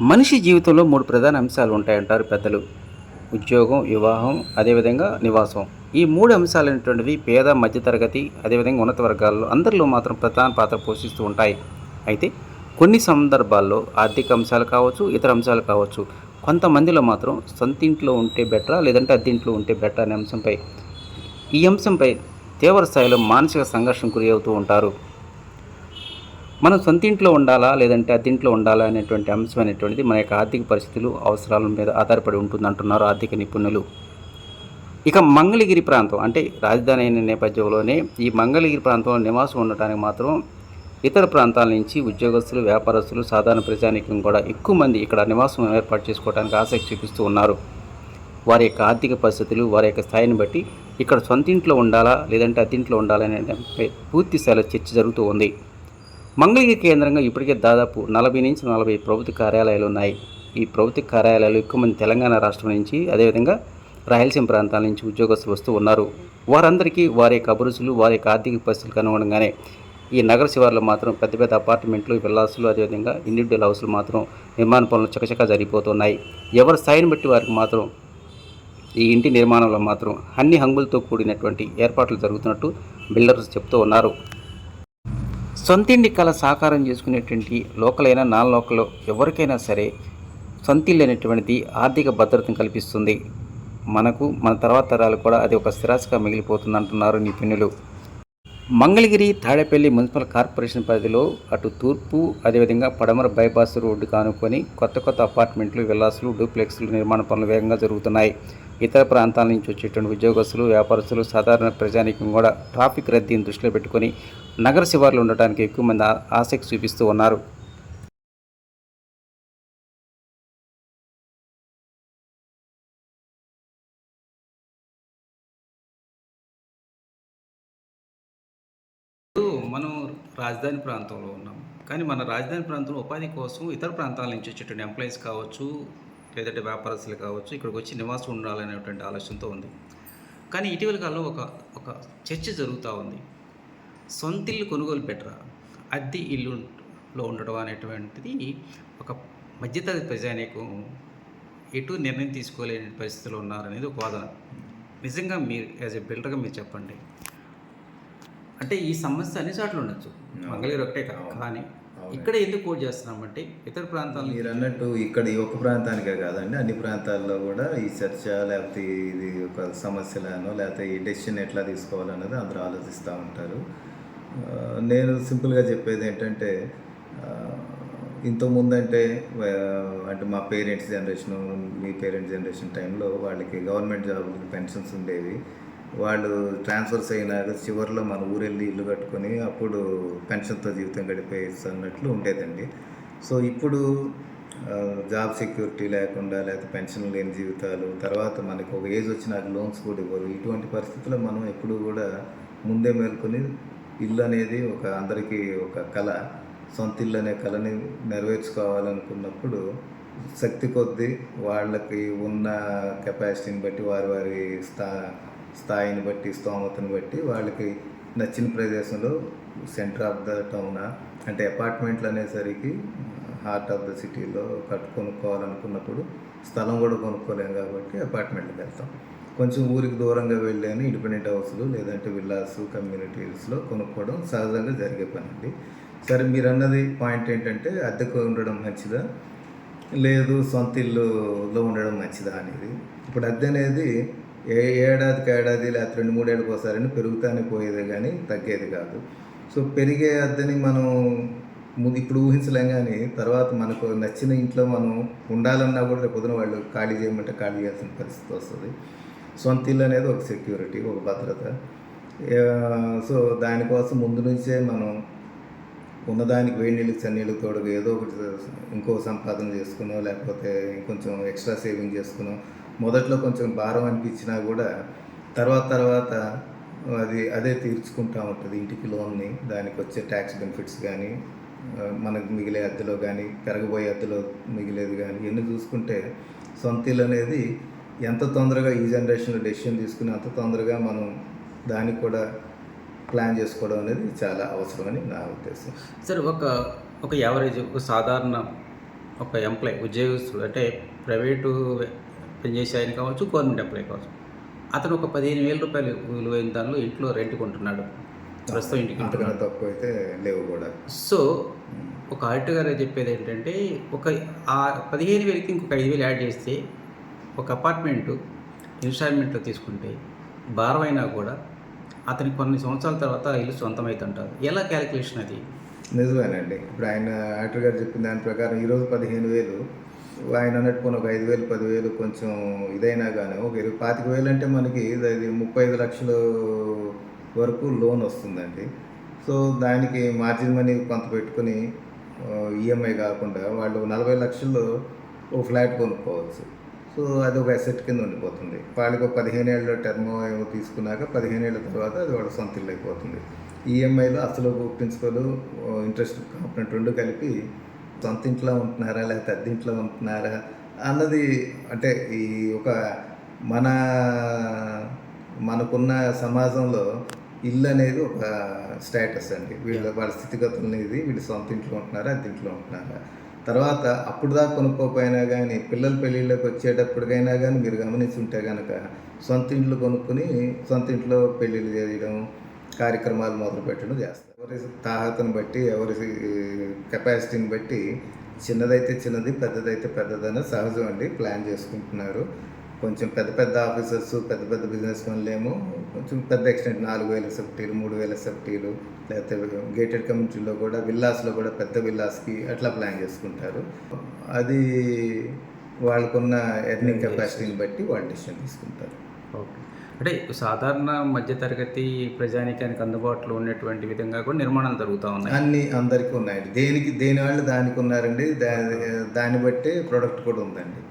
మనిషి జీవితంలో మూడు ప్రధాన అంశాలు ఉంటాయంటారు పెద్దలు. ఉద్యోగం వివాహం అదేవిధంగా నివాసం. ఈ మూడు అంశాలైనటువంటివి పేద మధ్యతరగతి అదేవిధంగా ఉన్నత వర్గాల్లో అందరిలో మాత్రం ప్రధాన పాత్ర పోషిస్తూ ఉంటాయి. అయితే కొన్ని సందర్భాల్లో ఆర్థిక అంశాలు కావచ్చు ఇతర అంశాలు కావచ్చు కొంతమందిలో మాత్రం సొంతింట్లో ఉంటే బెటరా లేదంటే అద్దెంట్లో ఉంటే బెటర్ అనే అంశంపై ఈ అంశంపై తీవ్ర స్థాయిలో మానసిక సంఘర్షణ గురి అవుతూ ఉంటారు. మనం సొంత ఇంట్లో ఉండాలా? లేదంటే అద్దెంట్లో ఉండాలా? అనేటువంటి అంశం అనేటువంటిది మన యొక్క ఆర్థిక పరిస్థితులు అవసరాల మీద ఆధారపడి ఉంటుంది అంటున్నారు ఆర్థిక నిపుణులు. ఇక మంగళగిరి ప్రాంతం అంటే రాజధాని అయిన నేపథ్యంలోనే ఈ మంగళగిరి ప్రాంతంలో నివాసం ఉండటానికి మాత్రం ఇతర ప్రాంతాల నుంచి ఉద్యోగస్తులు వ్యాపారస్తులు సాధారణ ప్రజానికం కూడా ఎక్కువ మంది ఇక్కడ నివాసం ఏర్పాటు చేసుకోవడానికి ఆసక్తి చూపిస్తూ ఉన్నారు. వారి యొక్క ఆర్థిక పరిస్థితులు వారి యొక్క స్థాయిని బట్టి ఇక్కడ సొంత ఇంట్లో ఉండాలా? లేదంటే అతింట్లో ఉండాలా? అనే పూర్తి స్థాయిలో చర్చ జరుగుతూ ఉంది. మంగళగిరి కేంద్రంగా ఇప్పటికే దాదాపు నలభై నుంచి నలభై ప్రభుత్వ కార్యాలయాలు ఉన్నాయి. ఈ ప్రభుత్వ కార్యాలయాలు ఎక్కువ మంది తెలంగాణ రాష్ట్రం నుంచి అదేవిధంగా రాయలసీమ ప్రాంతాల నుంచి ఉద్యోగస్తులు వస్తూ ఉన్నారు. వారందరికీ వారి యొక్క అభిరుచులు వారి యొక్క ఆర్థిక పరిస్థితులకు అనుగుణంగానే ఈ నగర శివార్లో మాత్రం పెద్ద పెద్ద అపార్ట్మెంట్లు విల్లాసులు అదేవిధంగా ఇండివిజువల్ హౌసులు మాత్రం నిర్మాణ పనులు చకచకా జరిగిపోతున్నాయి. ఎవరి స్థాయిని బట్టి వారికి మాత్రం ఈ ఇంటి నిర్మాణంలో మాత్రం అన్ని హంగులతో కూడినటువంటి ఏర్పాట్లు జరుగుతున్నట్టు బిల్డర్స్ చెప్తూ ఉన్నారు. సొంతింటి కళ సాకారం చేసుకునేటువంటి లోకలైనా నాన్ లోకల్ ఎవరికైనా సరే సొంతిల్లు అనేటువంటిది ఆర్థిక భద్రతను కల్పిస్తుంది. మనకు మన తర్వాత తరాలు కూడా అది ఒక స్థిరాస్తిగా మిగిలిపోతుంది అంటున్నారు నిపుణులు. మంగళగిరి తాడేపల్లి మున్సిపల్ కార్పొరేషన్ పరిధిలో అటు తూర్పు అదేవిధంగా పడమర బైపాస్ రోడ్డు కానుకొని కొత్త కొత్త అపార్ట్మెంట్లు విల్లాసులు డూప్లెక్స్లు నిర్మాణ పనులు వేగంగా జరుగుతున్నాయి. ఇతర ప్రాంతాల నుంచి వచ్చేటువంటి ఉద్యోగస్తులు వ్యాపారస్తులు సాధారణ ప్రజానీకం కూడా ట్రాఫిక్ రద్దీని దృష్టిలో పెట్టుకొని నగర శివార్లు ఉండటానికి ఎక్కువ మంది ఆసక్తి చూపిస్తూ ఉన్నారు. మనం రాజధాని ప్రాంతంలో ఉన్నాం. కానీ మన రాజధాని ప్రాంతంలో ఉపాధి కోసం ఇతర ప్రాంతాల నుంచి వచ్చేటువంటి ఎంప్లాయీస్ కావచ్చు లేదంటే వ్యాపారస్తులు కావచ్చు ఇక్కడికి వచ్చి నివాసం ఉండాలనేటువంటి ఆలోచనతో ఉంది. కానీ ఇటీవల కాలంలో ఒక ఒక చర్చ జరుగుతూ ఉంది. సొంత ఇల్లు కొనుగోలు బెటరా అద్దె ఇల్లులో ఉండడం అనేటువంటిది ఒక మధ్యతరగతి ప్రజానీకం ఎటు నిర్ణయం తీసుకోలేని పరిస్థితిలో ఉన్నారనేది ఒక వాదన. నిజంగా మీరు యాజ్ ఎ బిల్డర్గా మీరు చెప్పండి. అంటే ఈ సమస్య అన్ని చోట్ల ఉండొచ్చు. మంగళగిరి ఒకటే కాదు కానీ ఇక్కడ ఎందుకు కోట్ చేస్తున్నామంటే ఇతర ప్రాంతాల మీరు అన్నట్టు ఇక్కడ ఈ ఒక్క ప్రాంతానికే కాదండి అన్ని ప్రాంతాల్లో కూడా ఈ చర్చ లేకపోతే ఇది ఒక సమస్యలను లేకపోతే ఈ డెసిషన్ ఎట్లా తీసుకోవాలన్నది అందరూ ఆలోచిస్తూ ఉంటారు. నేను సింపుల్గా చెప్పేది ఏంటంటే ఇంతకుముందు అంటే అంటే మా పేరెంట్స్ జనరేషన్ మీ పేరెంట్స్ జనరేషన్ టైంలో వాళ్ళకి గవర్నమెంట్ జాబులకి పెన్షన్స్ ఉండేవి. వాళ్ళు ట్రాన్స్ఫర్స్ అయినాక చివరిలో మన ఊరెళ్ళి ఇల్లు కట్టుకొని అప్పుడు పెన్షన్తో జీవితం గడిపేయచ్చు అన్నట్లు ఉండేదండి. సో ఇప్పుడు జాబ్ సెక్యూరిటీ లేకుండా లేకపోతే పెన్షన్ లేని జీవితాలు తర్వాత మనకి ఒక ఏజ్ వచ్చినాక లోన్స్ కూడా ఇవ్వరు. ఇటువంటి పరిస్థితుల్లో మనం ఎప్పుడు కూడా ముందే మేల్కొని ఇల్లు అనేది ఒక అందరికీ ఒక కళ. సొంత ఇల్లు అనే కళని నెరవేర్చుకోవాలనుకున్నప్పుడు శక్తి కొద్దీ వాళ్ళకి ఉన్న కెపాసిటీని బట్టి వారి వారి స్థా స్థాయిని బట్టి స్తోమతను బట్టి వాళ్ళకి నచ్చిన ప్రదేశంలో సెంటర్ ఆఫ్ ద టౌన్ అంటే అపార్ట్మెంట్లు అనేసరికి హార్ట్ ఆఫ్ ద సిటీలో కట్టు కొనుక్కోవాలనుకున్నప్పుడు స్థలం కూడా కొనుక్కోలేం కాబట్టి అపార్ట్మెంట్కి వెళ్తాం. కొంచెం ఊరికి దూరంగా వెళ్ళాను ఇండిపెండెంట్ హౌస్లు లేదంటే విల్లాస్ కమ్యూనిటీస్లో కొనుక్కోవడం సహజంగా జరిగే పని అండి సరే మీరు అన్నది పాయింట్ ఏంటంటే అద్దెకు ఉండడం మంచిదా? లేదు సొంత ఇల్లులో ఉండడం మంచిదా అనేది. ఇప్పుడు అద్దె అనేది ఏ ఏడాదికి ఏడాది లేకపోతే రెండు మూడేళ్ళకి ఒకసారి పెరుగుతానే పోయేదే కానీ తగ్గేది కాదు. సో పెరిగే అద్దెని మనం ముందు ఇప్పుడు ఊహించలేం కానీ తర్వాత మనకు నచ్చిన ఇంట్లో మనం ఉండాలన్నా కూడా రేపు పొద్దున వాళ్ళు ఖాళీ చేయమంటే ఖాళీ చేయాల్సిన పరిస్థితి వస్తుంది. సొంత ఇల్లు అనేది ఒక సెక్యూరిటీ ఒక భద్రత. సో దానికోసం ముందు నుంచే మనం ఉన్నదానికి వేడి నీళ్ళకి చన్నీళ్ళకి తోడుగా ఏదో ఒకటి ఇంకో సంపాదన చేసుకునో లేకపోతే ఇంకొంచెం ఎక్స్ట్రా సేవింగ్ చేసుకునో మొదట్లో కొంచెం భారం అనిపించినా కూడా తర్వాత తర్వాత అది అదే తీర్చుకుంటా ఉంటుంది ఇంటికి లోన్ని. దానికి వచ్చే ట్యాక్స్ బెనిఫిట్స్ కానీ మనకు మిగిలే అద్దెలో కానీ పెరగబోయే అద్దెలో మిగిలేది కానీ ఇవన్నీ చూసుకుంటే సొంత ఇల్లు అనేది ఎంత తొందరగా ఈ జనరేషన్లో డెసిషన్ తీసుకుని అంత తొందరగా మనం దానికి కూడా ప్లాన్ చేసుకోవడం అనేది చాలా అవసరమని నా ఉద్దేశం. సరే ఒక ఒక యావరేజ్ ఒక సాధారణ ఒక ఎంప్లాయ్ ఉద్యోగస్తుడు అంటే ప్రైవేటు పనిచేసే ఆయన కావచ్చు గవర్నమెంట్ ఎంప్లాయ్ కావచ్చు అతను ఒక పదిహేను వేల రూపాయలు విలువైన దానిలో ఇంట్లో రెంట్ కొంటున్నాడు ప్రస్తుతం ఇంటికి అంతకన్నా తక్కువ అయితే లేవు కూడా. సో ఒక ఆడిటర్ గారు చెప్పేది ఏంటంటే ఒక ఆ పదిహేను వేలకి ఇంకొక ఐదు వేలు యాడ్ చేస్తే ఒక అపార్ట్మెంటు ఇన్స్టాల్మెంట్లో తీసుకుంటే భారమైనా కూడా అతనికి కొన్ని సంవత్సరాల తర్వాత ఇల్లు సొంతమైతుంటారు. ఎలా క్యాలిక్యులేషన్ అది? నిజమేనండి. ఇప్పుడు ఆయన యాక్టర్ గారు చెప్పిన దాని ప్రకారం ఈరోజు పదిహేను వేలు ఆయన అన్నట్టుకుని ఒక ఐదు వేలు పదివేలు కొంచెం ఇదైనా కానీ ఒక ఇరవై పాతిక వేలు అంటే మనకి ఇది ముప్పై ఐదు లక్షల వరకు లోన్ వస్తుందండి. సో దానికి మార్జిన్ మనీ కొంత పెట్టుకుని ఈఎంఐ కాకుండా వాళ్ళు నలభై లక్షల్లో ఓ ఫ్లాట్ కొనుక్కోవచ్చు. సో అది ఒక అసెట్ కింద ఉండిపోతుంది. వాళ్ళకి ఒక పదిహేను ఏళ్ళ టర్మ్ ఏమో తీసుకున్నాక పదిహేను ఏళ్ళ తర్వాత అది వాళ్ళ సొంత ఇల్లు అయిపోతుంది. ఈఎంఐలో అసలు ప్రిన్సిపల్ ఇంట్రెస్ట్ కాంపనెంట్ రెండు కలిపి సొంత ఇంట్లో ఉంటున్నారా లేకపోతే అద్దె ఇంట్లో ఉంటున్నారా అన్నది అంటే ఈ ఒక మన మనకున్న సమాజంలో ఇల్లు అనేది ఒక స్టేటస్ అండి. వీళ్ళ వాళ్ళ స్థితిగతులు అనేది వీళ్ళు సొంత ఇంట్లో ఉంటున్నారా అద్దె ఇంట్లో ఉంటున్నారా. తర్వాత అప్పుడు దాకా కొనుక్కోపోయినా కానీ పిల్లల పెళ్ళిళ్ళకి వచ్చేటప్పటికైనా కానీ మీరు గమనించి ఉంటే కనుక సొంత ఇంట్లో కొనుక్కొని సొంత ఇంట్లో పెళ్ళిళ్ళు చేయడం కార్యక్రమాలు మొదలుపెట్టడం చేస్తారు. ఎవరి తాహతను బట్టి ఎవరి కెపాసిటీని బట్టి చిన్నదైతే చిన్నది పెద్దదైతే పెద్దదని సహజం అండి. ప్లాన్ చేసుకుంటున్నారు. కొంచెం పెద్ద పెద్ద ఆఫీసర్స్ పెద్ద పెద్ద బిజినెస్ ఏమో కొంచెం పెద్ద ఎక్స్టెంట్ నాలుగు వేల సెఫ్టీలు మూడు వేల సెఫ్టీలు లేకపోతే గేటెడ్ కమ్యూనిటీలో కూడా విల్లాస్లో కూడా పెద్ద విల్లాస్కి అట్లా ప్లాన్ చేసుకుంటారు. అది వాళ్ళకున్న ఎర్నింగ్ కెపాసిటీని బట్టి వాళ్ళు డిసిషన్ తీసుకుంటారు. ఓకే అంటే సాధారణ మధ్యతరగతి ప్రజానికానికి అందుబాటులో ఉన్నటువంటి విధంగా కూడా నిర్మాణాలు జరుగుతూ ఉన్నాయి. అన్ని అందరికీ ఉన్నాయండి దేనికి దేని వాళ్ళు దానికి ఉన్నారండి దాన్ని బట్టి ప్రోడక్ట్ కూడా ఉందండి.